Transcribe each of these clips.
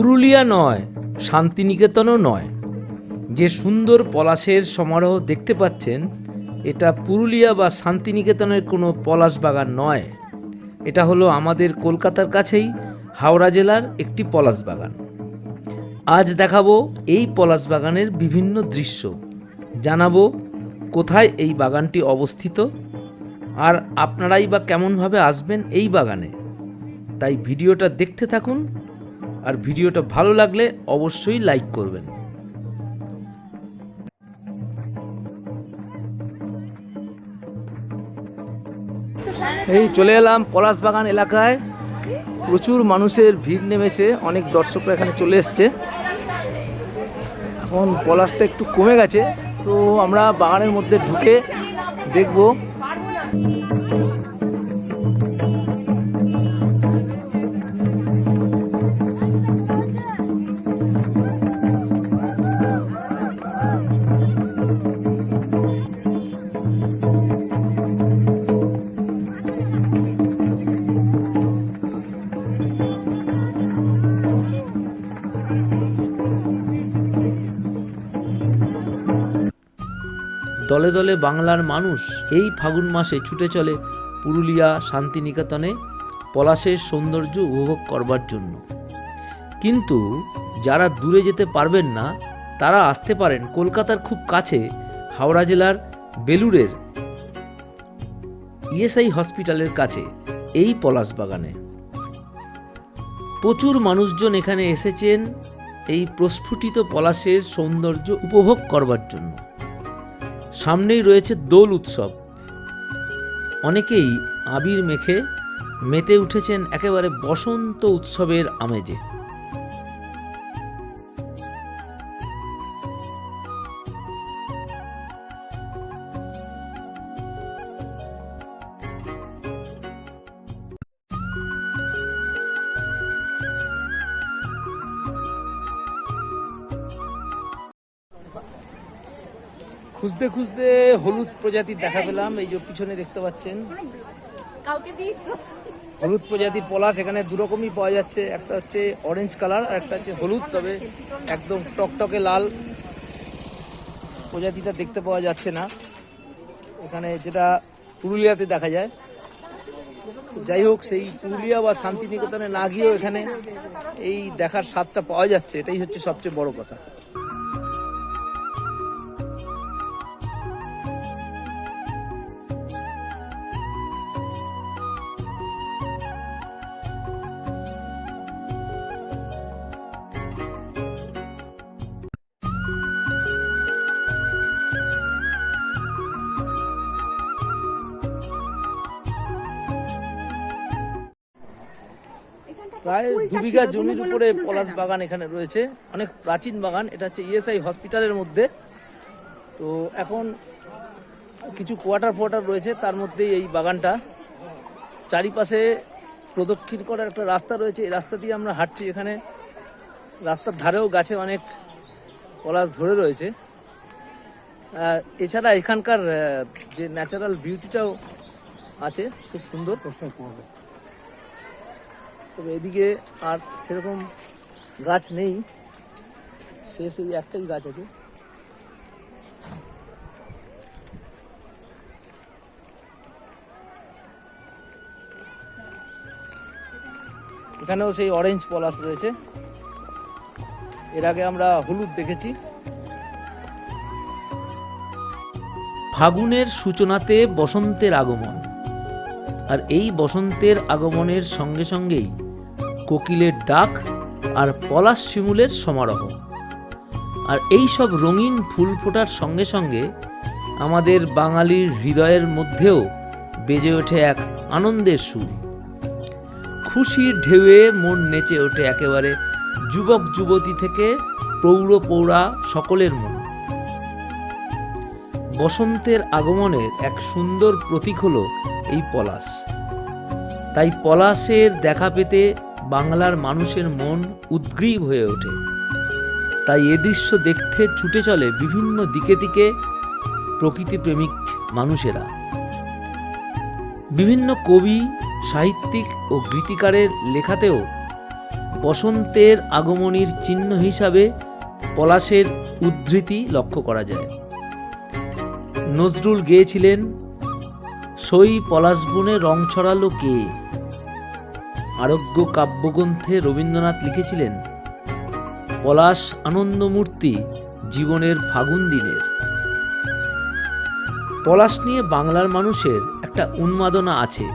পুরুলিয়া নয়, শান্তিনিকেতনও নয়। যে সুন্দর পলাশের সমারোহ দেখতে পাচ্ছেন, এটা পুরুলিয়া বা শান্তিনিকেতনের কোনো পলাশ বাগান নয়। এটা হলো আমাদের কলকাতার কাছেই হাওড়া জেলার একটি পলাশ বাগান। আজ দেখাবো এই পলাশ বাগানের বিভিন্ন দৃশ্য। জানাব কোথায় এই বাগানটি অবস্থিত, আর আপনারাই বা কেমনভাবে আসবেন এই বাগানে। তাই ভিডিওটা দেখতে থাকুন আর ভিডিওটা ভালো লাগলে অবশ্যই লাইক করবেন। এই চলে এলাম পলাশ বাগান এলাকায়। প্রচুর মানুষের ভিড় নেমেছে, অনেক দর্শকরা এখানে চলে এসছে। এখন পলাশটা একটু কমে গেছে, তো আমরা বাগানের মধ্যে ঢুকে দেখব দলে দলে বাংলার মানুষ এই ফাগুন মাসে ছুটে চলে পুরুলিয়া শান্তিনিকেতনে পলাশের সৌন্দর্য উপভোগ করবার জন্য। কিন্তু যারা দূরে যেতে পারবেন না, তারা আসতে পারেন কলকাতার খুব কাছে হাওড়া জেলার বেলুরের ইএসআই হসপিটালের কাছে, এই পলাশ বাগানে। প্রচুর মানুষজন এখানে এসেছেন এই প্রস্ফুটিত পলাশের সৌন্দর্য উপভোগ করবার জন্য। সামনেই রয়েছে দোল উৎসব। অনেকেই আবির মেখে মেতে উঠেছেন একেবারে বসন্ত উৎসবের আমেজে। খুঁজতে খুঁজতে হলুদ প্রজাতির দেখা পেলাম এই যে পিছনে দেখতে পাচ্ছেন। হলুদ প্রজাতির পলাশ এখানে দু রকমই পাওয়া যাচ্ছে। একটা হচ্ছে অরেঞ্জ কালার আর একটা হচ্ছে হলুদ তবে একদম টকটকে লাল। প্রজাতিটা দেখতে পাওয়া যাচ্ছে না। এখানে যেটা পুরুলিয়াতে দেখা যায়। যাই হোক সেই পুরুলিয়া বা শান্তিনিকেতনে না গিয়েও এখানে এই দেখার স্বাদটা পাওয়া যাচ্ছে। এটাই হচ্ছে সবচেয়ে বড় কথা। প্রায় দু বিঘা জমির উপরে পলাশ বাগান এখানে রয়েছে। অনেক প্রাচীন বাগান এটা হচ্ছে ইএসআই হসপিটালের মধ্যে। তো এখন কিছু কোয়ার্টার ফোয়ার্টার রয়েছে তার মধ্যেই এই বাগানটা। চারিপাশে প্রদক্ষিণ করার একটা রাস্তা রয়েছে এই রাস্তা দিয়ে আমরা হাঁটছি। এখানে রাস্তার ধারেও গাছে অনেক পলাশ ধরে রয়েছে। এছাড়া এখানকার যে ন্যাচারাল বিউটিটাও আছে খুব সুন্দর। তবে এদিকে আর সেরকম গাছ নেই। শেষ এই একটাই গাছ আছে। এখানেও সেই অরেঞ্জ পলাশ রয়েছে। এর আগে আমরা হলুদ দেখেছি। ফাগুনের সূচনাতে বসন্তের আগমন। আর এই বসন্তের আগমনের সঙ্গে সঙ্গেই কোকিলের ডাক আর পলাশ শিমুলের সমারোহ। আর এই সব রঙিন ফুল ফোটার সঙ্গে সঙ্গে আমাদের বাঙালির হৃদয়ের মধ্যেও বেজে ওঠে এক আনন্দের সুর। খুশির ঢেউয়ে মন নেচে ওঠে একেবারে যুবক যুবতী থেকে প্রৌঢ় পৌরা সকলের মন। বসন্তের আগমনের এক সুন্দর প্রতীক হলো এই পলাশ। তাই পলাশের দেখা পেতে বাংলার মানুষের মন উদ্গ্রীব হয়ে ওঠে। তাই এ দৃশ্য দেখতে ছুটে চলে বিভিন্ন দিকে দিকে প্রকৃতিপ্রেমিক মানুষেরা। বিভিন্ন কবি, সাহিত্যিক ও গীতিকারের লেখাতেও বসন্তের আগমনীর চিহ্ন হিসাবে পলাশের উদ্ধৃতি লক্ষ্য করা যায়। নজরুল গেয়েছিলেন সই পলাশ বনে রং ছড়ালো কে? আরোগ্য কাব্যগ্রন্থে রবীন্দ্রনাথ লিখেছিলেন, পলাশ আনন্দমূর্তি জীবনের ফাগুন দিনের। পলাশ নিয়ে বাংলার মানুষের একটা উন্মাদনা আছে।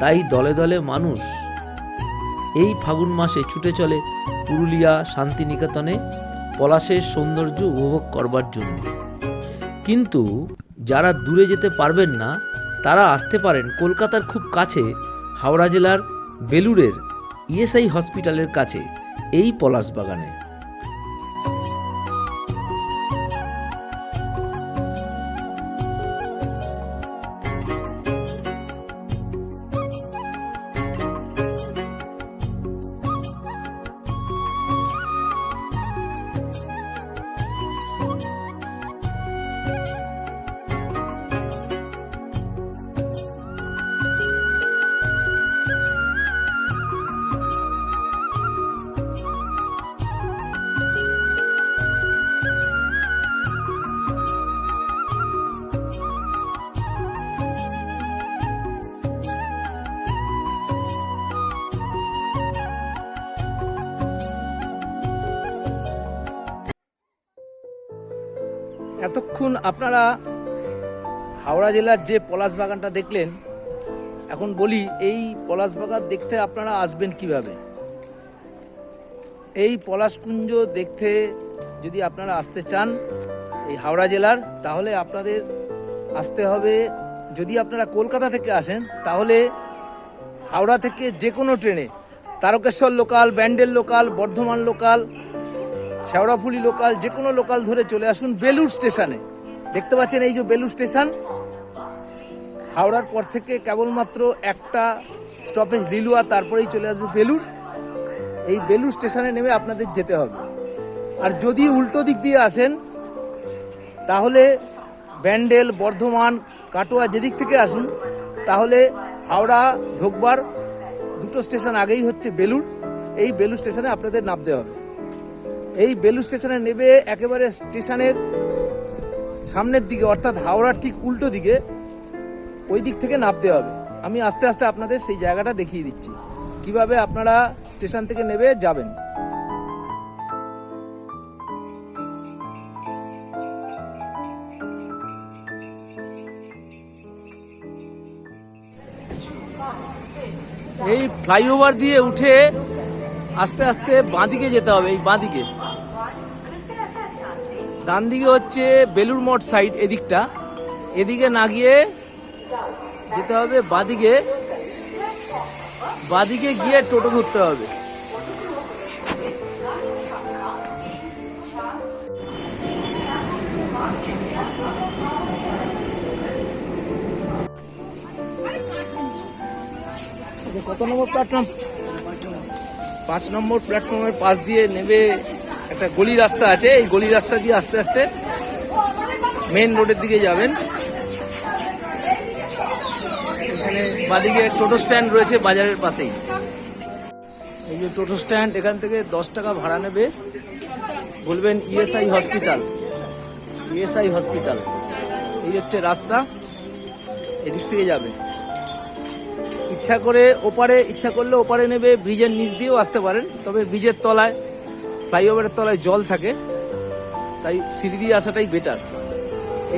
তাই দলে দলে মানুষ এই ফাগুন মাসে ছুটে চলে পুরুলিয়া শান্তিনিকেতনে পলাশের সৌন্দর্য উপভোগ করবার জন্য। কিন্তু যারা দূরে যেতে পারবেন না, তারা আসতে পারেন কলকাতার খুব কাছে, হাওড়া জেলার বেলুড়ের ইএসআই হসপিটালের কাছে, এই পলাশ বাগানে এতক্ষণ আপনারা হাওড়া জেলার যে পলাশ বাগানটা দেখলেন, এখন বলি এই পলাশ বাগান দেখতে আপনারা আসবেন কীভাবে? এই পলাশকুঞ্জ দেখতে যদি আপনারা আসতে চান এই হাওড়া জেলার, তাহলে আপনাদের আসতে হবে, যদি আপনারা কলকাতা থেকে আসেন, তাহলে হাওড়া থেকে যে কোনো ট্রেনে, Tarakeswar local, Bandel local, Bardhaman local Sheoraphuli local, যে কোনো লোকাল ধরে চলে আসুন বেলুর স্টেশনে। দেখতে পাচ্ছেন এই যে বেলুর স্টেশন? হাওড়ার পর থেকে কেবলমাত্র একটা স্টপেজ লিলুয়া তারপরেই চলে আসবে বেলুর এই বেলুর স্টেশনে নেমে আপনাদের যেতে হবে। আর যদি উল্টো দিক দিয়ে আসেন, তাহলে ব্যান্ডেল, বর্ধমান, কাটোয়া যেদিক থেকে আসুন, তাহলে হাওড়া, ঢোকবার দুটো স্টেশন আগেই হচ্ছে বেলুর এই বেলুর স্টেশনে আপনাদের নামতে হবে। এই বেলু স্টেশনে নেবে একেবারে স্টেশনের সামনের দিকে, অর্থাৎ হাওড়ার ঠিক উল্টো দিকে। ওই দিক থেকে নামতে হবে। আমি আস্তে আস্তে আপনাদের সেই জায়গাটা দেখিয়ে দিচ্ছি। কীভাবে আপনারা স্টেশন থেকে নেবে যাবেন। এই ফ্লাইওভার দিয়ে উঠে আস্তে আস্তে বাঁদিকে যেতে হবে, এই বাঁদিকে। ডান দিকে হচ্ছে বেলুর মঠ সাইড এদিকটা। এদিকে না গিয়ে যেতে হবে বাঁদিকে। বাঁদিকে গিয়ে টোটো ধরতে হবে। কত নম্বর প্ল্যাটফর্ম পাঁচ নম্বর প্ল্যাটফর্মের পাশ দিয়ে নেবে একটা গলি রাস্তা আছে, এই গলি রাস্তা দিয়ে আস্তে আস্তে মেন রোডের দিকে যাবেন। এখানে বাদিকে টোটো স্ট্যান্ড রয়েছে বাজারের পাশেই। এই যে টোটো স্ট্যান্ড, এখান থেকে দশ টাকা ভাড়া নেবে। বলবেন ইএসআই হসপিটাল। ESI hospital. এই হচ্ছে রাস্তা। এদিক থেকে যাবে। ইচ্ছা করে ওপারে, ইচ্ছা করলে ওপারে নেবে, ব্রিজের নিচ দিয়েও আসতে পারেন, তবে ব্রিজের তলায় ফ্লাইওভারের তলায় জল থাকে। তাই সিঁড়ি দিয়ে আসাটাই বেটার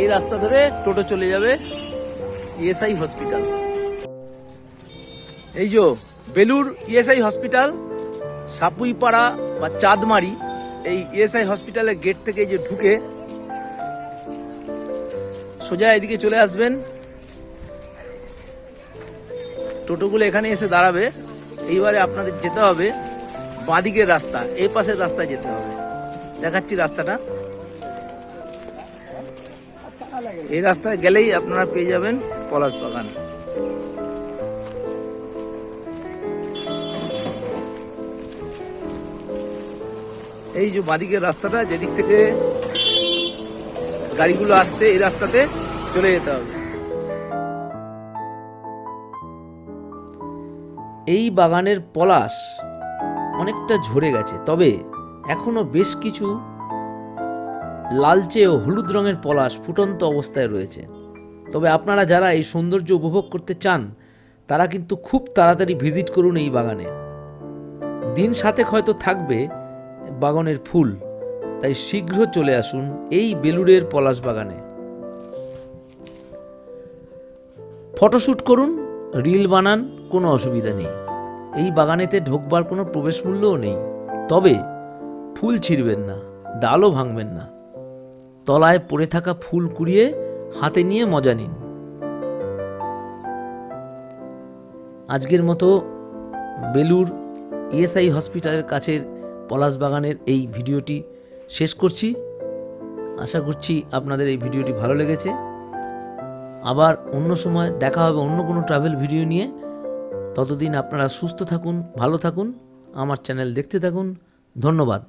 এই রাস্তা ধরে টোটো চলে যাবে ইএসআই হসপিটাল এই যে বেলুর ইএসআই হসপিটাল সাপুইপাড়া বা চাঁদমারি, এই ইএসআই হসপিটালের গেট থেকে যে ঢুকে সোজা এদিকে চলে আসবেন। টোটোগুলো এখানে এসে দাঁড়াবে। এইবারে আপনাদের যেতে হবে। বাঁদিকের রাস্তা, এই পাশের রাস্তায় যেতে হবে। দেখাচ্ছি রাস্তাটা। এই রাস্তায় গেলেই আপনারা পেয়ে যাবেন পলাশ বাগান। এই যে বাঁদিকের রাস্তাটা, যেদিক থেকে গাড়িগুলো আসছে এই রাস্তাতে চলে যেতে হবে। এই বাগানের পলাশ অনেকটা ঝরে গেছে, তবে এখনও বেশ কিছু লালচে ও হলুদ রঙের পলাশ ফুটন্ত অবস্থায় রয়েছে। তবে আপনারা যারা এই সৌন্দর্য উপভোগ করতে চান, তারা কিন্তু খুব তাড়াতাড়ি ভিজিট করুন এই বাগানে। দিন সাতেক হয়তো থাকবে বাগানের ফুল, তাই শীঘ্র চলে আসুন এই বেলুড়ের পলাশ বাগানে। ফটোশ্যুট করুন, রিল বানান, কোনো অসুবিধা নেই। এই বাগানেতে ঢোকবার কোনো প্রবেশ মূল্যও নেই। তবে ফুল ছিঁড়বেন না, ডালও ভাঙবেন না। তলায় পড়ে থাকা ফুল কুড়িয়ে হাতে নিয়ে মজা নিন। আজকের মতো বেলুর ইএসআই হসপিটালের কাছের পলাশ বাগানের এই ভিডিওটি শেষ করছি। আশা করছি আপনাদের এই ভিডিওটি ভালো লেগেছে। আবার অন্য সময় দেখা হবে অন্য কোনো ট্রাভেল ভিডিও নিয়ে। ততদিন আপনারা সুস্থ থাকুন ভালো থাকুন আমার চ্যানেল দেখতে থাকুন। ধন্যবাদ।